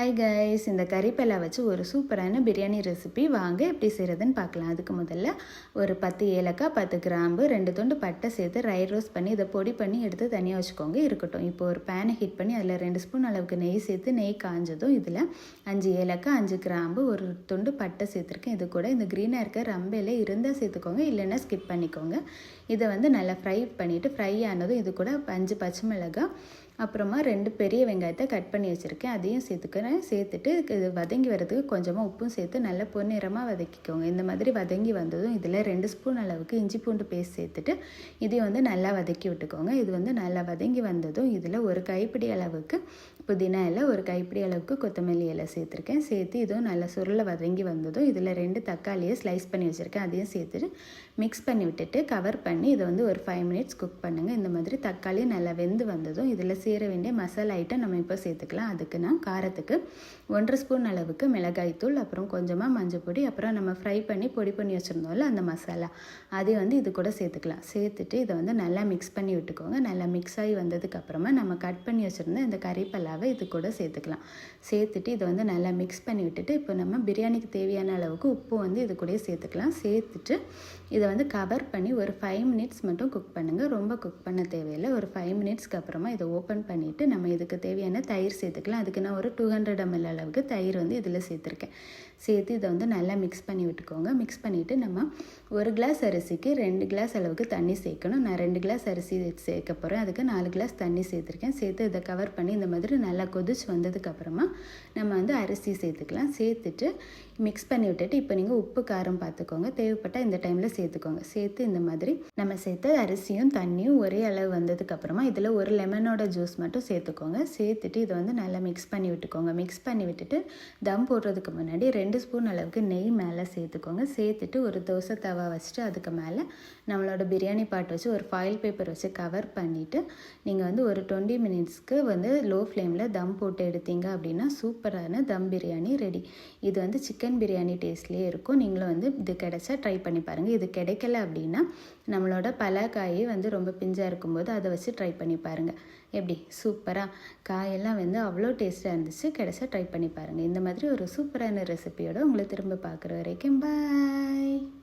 Hi guys இந்த கறிப்பலா வச்சு ஒரு சூப்பரான பிரியாணி ரெசிபி வாங்க எப்படி செய்கிறதுன்னு பார்க்கலாம். அதுக்கு முதல்ல ஒரு பத்து ஏலக்காய் பத்து கிராம்பு ரெண்டு துண்டு பட்டை சேர்த்து ரை ரோஸ்ட் பண்ணி இதை பொடி பண்ணி எடுத்து தனியாக வச்சுக்கோங்க. இருக்கட்டும். இப்போ ஒரு பேனை ஹீட் பண்ணி அதில் ரெண்டு ஸ்பூன் அளவுக்கு நெய் சேர்த்து நெய் காஞ்சதும் இதில் அஞ்சு ஏலக்காய் அஞ்சு கிராம்பு ஒரு துண்டு பட்டை சேர்த்துருக்கேன். இது கூட இந்த க்ரீனாக இருக்க ரம்பையில் இருந்தால் சேர்த்துக்கோங்க. இல்லைன்னா ஸ்கிப் பண்ணிக்கோங்க. இதை வந்து நல்லா ஃப்ரை பண்ணிவிட்டு ஃப்ரை ஆனதும் இது கூட அஞ்சு பச்சை மிளகாய் அப்புறமா ரெண்டு பெரிய வெங்காயத்தை கட் பண்ணி வச்சுருக்கேன். அதையும் சேர்த்துக்கிறேன். சேர்த்துட்டு இது வதங்கி வரதுக்கு கொஞ்சமாக உப்பும் சேர்த்து நல்லா பொன்னிறமாக வதக்கிக்கோங்க. இந்த மாதிரி வதங்கி வந்ததும் இதில் ரெண்டு ஸ்பூன் அளவுக்கு இஞ்சி பூண்டு பேஸ்ட் சேர்த்துட்டு இதையும் வந்து நல்லா வதக்கி விட்டுக்கோங்க. இது வந்து நல்லா வதங்கி வந்ததும் இதில் ஒரு கைப்பிடி அளவுக்கு புதினா இலை ஒரு கைப்பிடி அளவுக்கு கொத்தமல்லி இலை சேர்த்துருக்கேன். சேர்த்து இதுவும் நல்லா சுருளை வதங்கி வந்ததும் இதில் ரெண்டு தக்காளியை ஸ்லைஸ் பண்ணி வச்சுருக்கேன். அதையும் சேர்த்துட்டு மிக்ஸ் பண்ணி விட்டுட்டு கவர் பண்ணி இதை வந்து ஒரு ஃபைவ் மினிட்ஸ் குக் பண்ணுங்கள் இந்த மாதிரி தக்காளி நல்லா வெந்து வந்ததும் இதில் சேர வேண்டிய மசாலா ஐட்டம் நம்ம இப்போ சேர்த்துக்கலாம். அதுக்கு நான் காரத்துக்கு ஒன்றரை ஸ்பூன் அளவுக்கு மிளகாய் தூள் அப்புறம் கொஞ்சமாக மஞ்சள் பொடி அப்புறம் நம்ம ஃப்ரை பண்ணி பொடி பண்ணி வச்சுருந்தோம்ல அந்த மசாலா. அதையும் வந்து இது கூட சேர்த்துக்கலாம். சேர்த்துட்டு இதை வந்து நல்லா மிக்ஸ் பண்ணி விட்டுக்கோங்க. நல்லா மிக்ஸ் ஆகி வந்ததுக்கப்புறமா நம்ம கட் பண்ணி வச்சுருந்த இந்த கறிப்பல்லாவை இது கூட சேர்த்துக்கலாம். சேர்த்துட்டு இதை வந்து நல்லா மிக்ஸ் பண்ணி விட்டுட்டு இப்போ நம்ம பிரியாணிக்கு தேவையான அளவுக்கு உப்பு வந்து இது கூட சேர்த்துக்கலாம். சேர்த்துட்டு இதை வந்து கவர் பண்ணி ஒரு ஃபைவ் மினிட்ஸ் மட்டும் குக் பண்ணுங்கள் ரொம்ப குக் பண்ண தேவையில்லை. ஒரு ஃபைவ் மினிட்ஸ்க்கு அப்புறமா இதை ஓப்பன் பண்ணிவிட்டு நம்ம இதுக்கு தேவையான தயிர் சேர்த்துக்கலாம். அதுக்கு நான் ஒரு டூ ஹண்ட்ரட் எம்எல் அளவுக்கு தயிர் வந்து இதில் சேர்த்துருக்கேன். சேர்த்து இதை வந்து நல்லா மிக்ஸ் பண்ணி விட்டுக்கோங்க. மிக்ஸ் பண்ணிவிட்டு நம்ம ஒரு கிளாஸ் அரிசிக்கு ரெண்டு கிளாஸ் அளவுக்கு தண்ணி சேர்க்கணும். நான் ரெண்டு கிளாஸ் அரிசி சேர்க்க போகிறேன் அதுக்கு நாலு கிளாஸ் தண்ணி சேர்த்துருக்கேன். சேர்த்து இதை கவர் பண்ணி இந்த மாதிரி நல்லா கொதிச்சு வந்ததுக்கப்புறமா நம்ம வந்து அரிசி சேர்த்துக்கலாம். சேர்த்துட்டு மிக்ஸ் பண்ணி விட்டுட்டு இப்போ நீங்கள் உப்பு காரம் பார்த்துக்கோங்க. தேவைப்பட்டால் இந்த டைமில் சேர்த்துக்கோங்க. சேர்த்து இந்த மாதிரி நம்ம சேர்த்து அரிசியும் தண்ணியும் ஒரே அளவு வந்ததுக்கப்புறமா இதில் ஒரு லெமனோட ஜூஸ் ஜூஸ் மட்டும் சேர்த்துக்கோங்க. சேர்த்துட்டு இதை வந்து நல்லா மிக்ஸ் பண்ணி விட்டுக்கோங்க. மிக்ஸ் பண்ணி விட்டுட்டு தம் போடுறதுக்கு முன்னாடி ரெண்டு ஸ்பூன் அளவுக்கு நெய் மேலே சேர்த்துக்கோங்க. சேர்த்துட்டு ஒரு தோசை தவா வச்சுட்டு அதுக்கு மேலே நம்மளோட பிரியாணி பாட் வச்சு ஒரு ஃபாயில் பேப்பர் வச்சு கவர் பண்ணிவிட்டு நீங்கள் வந்து ஒரு டுவெண்ட்டி மினிட்ஸ்க்கு வந்து லோ ஃப்ளேமில் தம் போட்டு எடுத்தீங்க அப்படின்னா சூப்பரான தம் பிரியாணி ரெடி இது வந்து சிக்கன் பிரியாணி டேஸ்ட்லேயே இருக்கும். நீங்களும் வந்து இது கிடைச்சா ட்ரை பண்ணி பாருங்கள் இது கிடைக்கல அப்படின்னா நம்மளோட பலாக்காயே வந்து ரொம்ப பிஞ்சாக இருக்கும்போது அதை வச்சு ட்ரை பண்ணி பாருங்கள் எப்படி? சூப்பராக காயெல்லாம் வந்து அவ்வளோ டேஸ்ட்டாக இருந்துச்சு. கிடச்சா ட்ரை பண்ணி பாருங்கள் இந்த மாதிரி ஒரு சூப்பரான ரெசிபியோடு உங்களை திரும்ப பார்க்குற வரைக்கும் பாய்